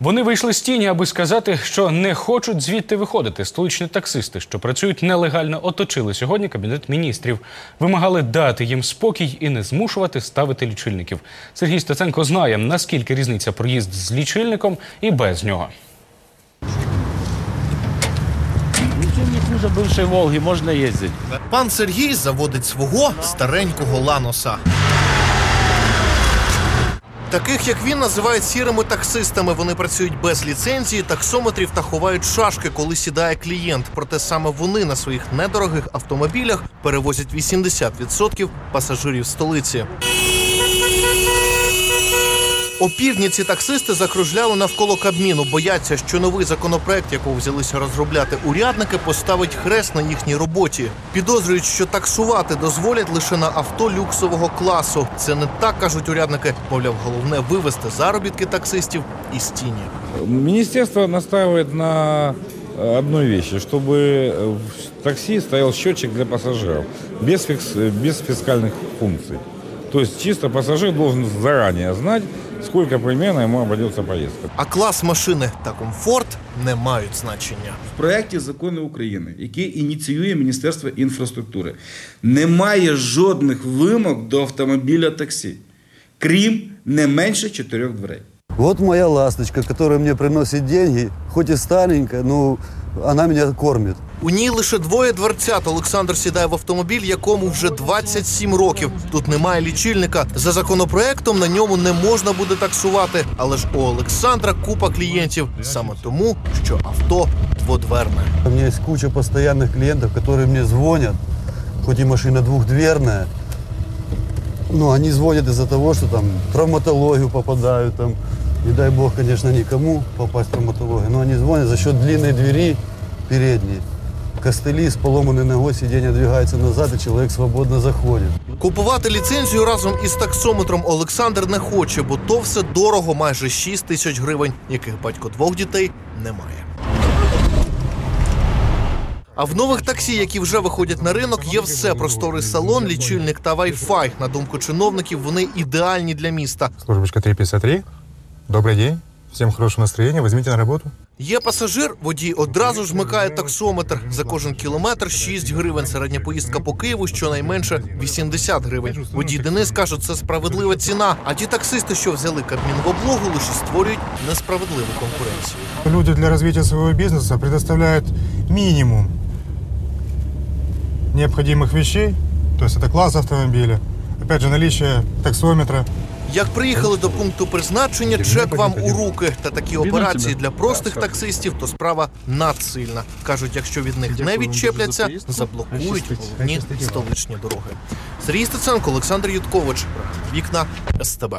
Вони вийшли з тіні, аби сказати, що не хочуть звідти виходити. Столичні таксисти, що працюють нелегально, оточили сьогодні кабінет міністрів. Вимагали дати їм спокій і не змушувати ставити лічильників. Сергій Стеценко знає, наскільки різниця проїзд з лічильником і без нього. Ничем не Волги, можно ездить. Пан Сергій заводить свого старенького ланоса. Таких, як він, називають сірими таксистами. Вони працюють без ліцензії, таксометрів та ховають шашки, коли сідає клієнт. Проте саме вони на своїх недорогих автомобілях перевозять 80% пасажирів столиці. Опівдні ці таксисти закружляли навколо Кабміну. Бояться, що новий законопроект, якого взялися розробляти урядники, поставить хрест на їхній роботі. Підозрюють, що таксувати дозволять лише на авто люксового класу. Це не так кажуть урядники. Мовляв, головне вивести заробітки таксистів із тіні. Министерство настаивает на э, одной вещи, чтобы э, в такси стоял счетчик для пассажиров без, фикс- э, без фискальных функций. То есть чисто пассажир должен заранее знать, сколько примерно ему обойдется поездка. А клас машини та комфорт не мають значення. В проєкті закону України, який ініціює Міністерство інфраструктури, немає жодних вимог до автомобіля таксі, крім не менше чотирьох дверей. Вот моя ласточка, которая мне приносит деньги, хоть и старенькая, но она меня кормит. У ній лише двоє дверцят. Олександр сідає в автомобіль, якому вже 27 років. Тут немає лічильника. За законопроектом на ньому не можна буде таксувати. Але ж у Олександра купа клієнтів саме тому, що авто дводверне. У меня есть куча постоянных клиентов, которые мне звонят, хоть и машина двухдверная, но они звонят из-за того, что там в травматологию попадают, там, не дай бог, конечно, никому попасть в травматологию, но они звонят за счет длинной двери передней. Костыли с поломанной ногой, сиденье двигается назад, и человек свободно заходит. Купувати ліцензію разом із таксометром Олександр не хоче, бо то все дорого, майже 6 тисяч гривень, яких батько двох дітей не має. А в нових таксі, які вже виходять на ринок, є все просторий салон, лічильник та вай-фай. На думку чиновників, вони ідеальні для міста. Службочка 353. Добрый день. Всем хорошего настроения. Возьмите на работу. Є пасажир, водій одразу ж вмикає таксометр. За кожен кілометр 6 гривень. Середня поїздка по Києву щонайменше 80 гривень. Водій Денис каже, це справедлива ціна. А ті таксисти, що взяли Кабмін в облогу, лише створюють несправедливу конкуренцію. Люди для развития своего бизнеса предоставляют минимум необходимых вещей, то есть это класс автомобиля, опять же наличие таксометра, Як приїхали до пункту призначення, чек вам у руки. Та такі операції для простих таксистів то справа надсильна. кажуть, якщо від них не відчепляться, заблокують головні столичні дороги. Сергій Стеценко, Олександр Юткович. Вікна СТБ.